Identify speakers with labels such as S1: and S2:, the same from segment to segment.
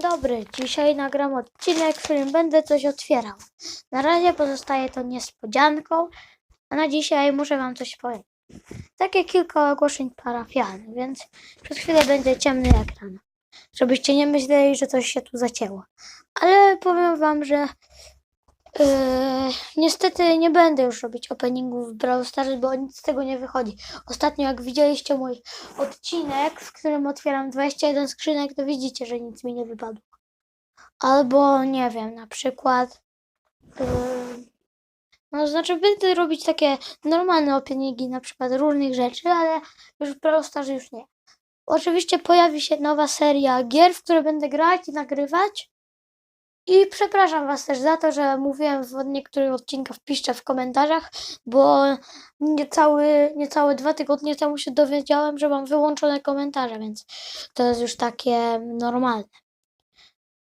S1: dobry, dzisiaj nagram odcinek, w którym będę coś otwierał. Na razie pozostaje to niespodzianką, a na dzisiaj muszę Wam coś powiedzieć. Takie kilka ogłoszeń parafialnych, więc przez chwilę będzie ciemny ekran. Żebyście nie myśleli, że coś się tu zacięło. Ale powiem Wam, że yy, niestety nie będę już robić openingów w Brawl Stars, bo nic z tego nie wychodzi. Ostatnio jak widzieliście mój odcinek, w którym otwieram 21 skrzynek, to widzicie, że nic mi nie wypadło. Albo nie wiem, na przykład. Yy, no, znaczy, będę robić takie normalne openingi, na przykład różnych rzeczy, ale już w Brawl Stars już nie. Oczywiście pojawi się nowa seria gier, w które będę grać i nagrywać. I przepraszam Was też za to, że mówiłem w niektórych odcinkach piszcie w komentarzach, bo niecałe, niecałe dwa tygodnie temu się dowiedziałem, że mam wyłączone komentarze, więc to jest już takie normalne.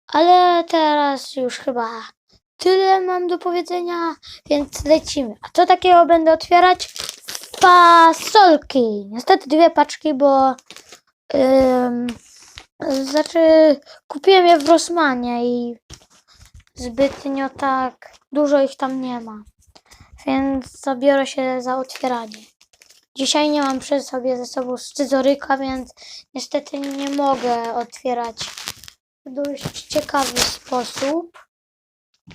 S1: Ale teraz już chyba tyle mam do powiedzenia, więc lecimy. A co takiego będę otwierać? Fasolki. Niestety dwie paczki, bo ym, znaczy kupiłem je w Rossmanie i zbytnio tak dużo ich tam nie ma. Więc zabiorę się za otwieranie. Dzisiaj nie mam przy sobie ze sobą scyzoryka, więc niestety nie mogę otwierać w dość ciekawy sposób.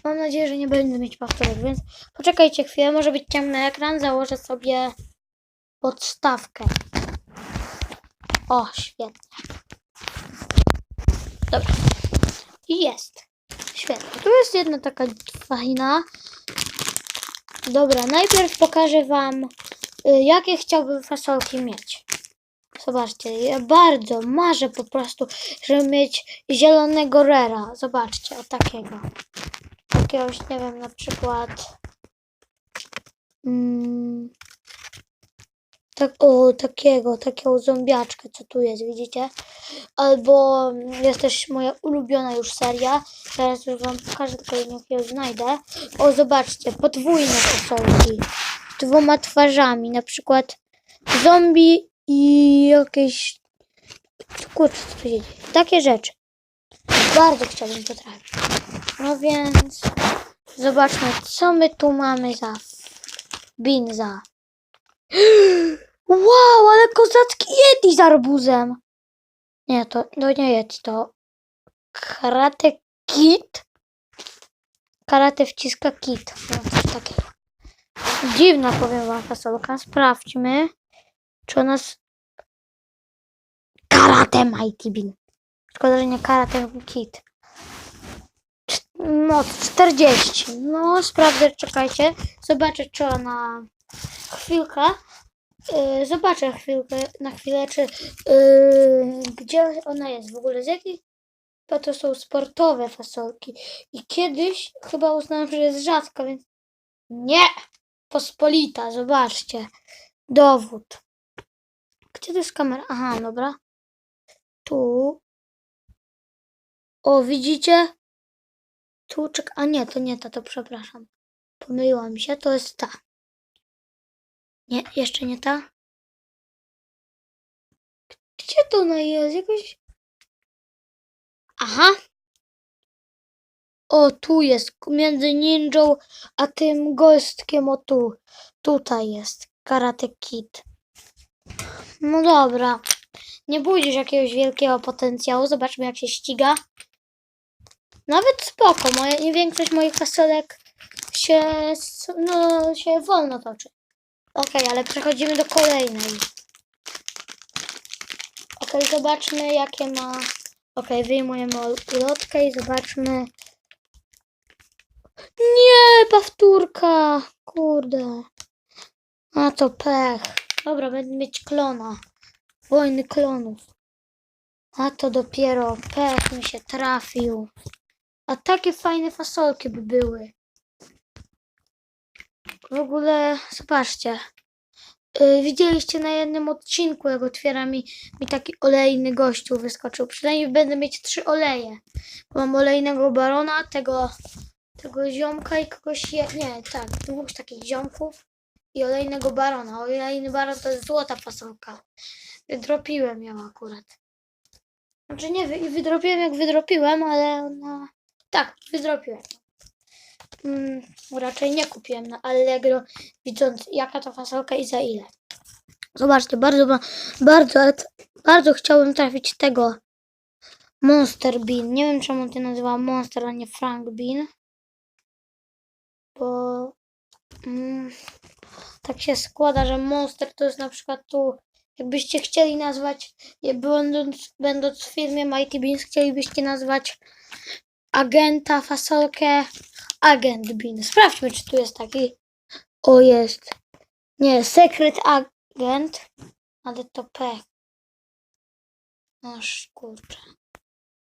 S1: Mam nadzieję, że nie będę mieć powtórek, więc poczekajcie chwilę, może być ciemny ekran, założę sobie podstawkę. O, świetnie. Dobra. I jest. Świetnie. Tu jest jedna taka fajna. Dobra, najpierw pokażę Wam, y, jakie chciałbym fasolki mieć. Zobaczcie, ja bardzo marzę po prostu, żeby mieć zielonego rera. Zobaczcie, o takiego. Jakiegoś, nie wiem, na przykład... Mm, tak, o, takiego, takiego zombiaczka, co tu jest, widzicie? Albo jest też moja ulubiona już seria. Teraz już wam pokażę, tylko niech ją znajdę. O, zobaczcie, podwójne fasolki. Z dwoma twarzami, na przykład zombie i jakieś... Kurczę, co tu się? Takie rzeczy. Bardzo chciałbym to trafić. No więc... Zobaczmy, co my tu mamy za... Binza. Wow, ale kozacki Yeti z arbuzem. Nie, to, to nie Yeti, to Karate Kit. Karate wciska kit. No, coś takiego. Dziwna, powiem wam, fasolka. Sprawdźmy, czy ona... s- Karate Mighty Bean. Szkoda, że nie Karate. Cz- Moc 40. No, sprawdzę, czekajcie. Zobaczę, czy ona... Chwilkę. Yy, zobaczę chwilkę, na chwilę, czy yy, gdzie ona jest w ogóle, z jakich bo to są sportowe fasolki. I kiedyś chyba uznałem, że jest rzadka, więc nie! Pospolita, zobaczcie. Dowód. Gdzie to jest kamera? Aha, dobra. Tu. O, widzicie? Tu czek... A nie, to nie ta, to przepraszam. Pomyliła mi się, to jest ta. Nie, jeszcze nie ta. Gdzie to ona jest? Jakoś... Aha. O, tu jest. Między ninją a tym gostkiem. O, tu. Tutaj jest. Karate Kid. No dobra. Nie budzisz jakiegoś wielkiego potencjału. Zobaczmy, jak się ściga. Nawet spoko. Moje, większość moich fasolek się, no, się wolno toczy. Okej, ale przechodzimy do kolejnej. Okej, zobaczmy, jakie ma Okej, wyjmujemy ulotkę i zobaczmy. Nie, powtórka! Kurde. A to pech. Dobra, będę mieć klona. Wojny klonów. A to dopiero pech mi się trafił. A takie fajne fasolki by były. W ogóle, zobaczcie. Yy, widzieliście na jednym odcinku, jak otwieram i mi taki olejny gościu wyskoczył. Przynajmniej będę mieć trzy oleje. Mam olejnego barona, tego, tego ziomka i kogoś, je, nie, tak, dwóch takich ziomków i olejnego barona. Olejny baron to jest złota fasolka. Dropiłem ją akurat. Znaczy nie, wy- wydropiłem jak wydropiłem, ale ona... Tak, wydropiłem. Mm, raczej nie kupiłem na Allegro, widząc jaka to fasolka i za ile. Zobaczcie, bardzo, ba- bardzo, t- bardzo chciałbym trafić tego Monster Bean. Nie wiem czemu to nazywa Monster, a nie Frank Bean. Bo mm, tak się składa, że Monster to jest na przykład tu, jakbyście chcieli nazwać, będąc, będąc w firmie Mighty Beans, chcielibyście nazwać agenta fasolkę Agent Bean. Sprawdźmy, czy tu jest taki. O, jest. Nie, Secret Agent, ale to P. Noż kurczę.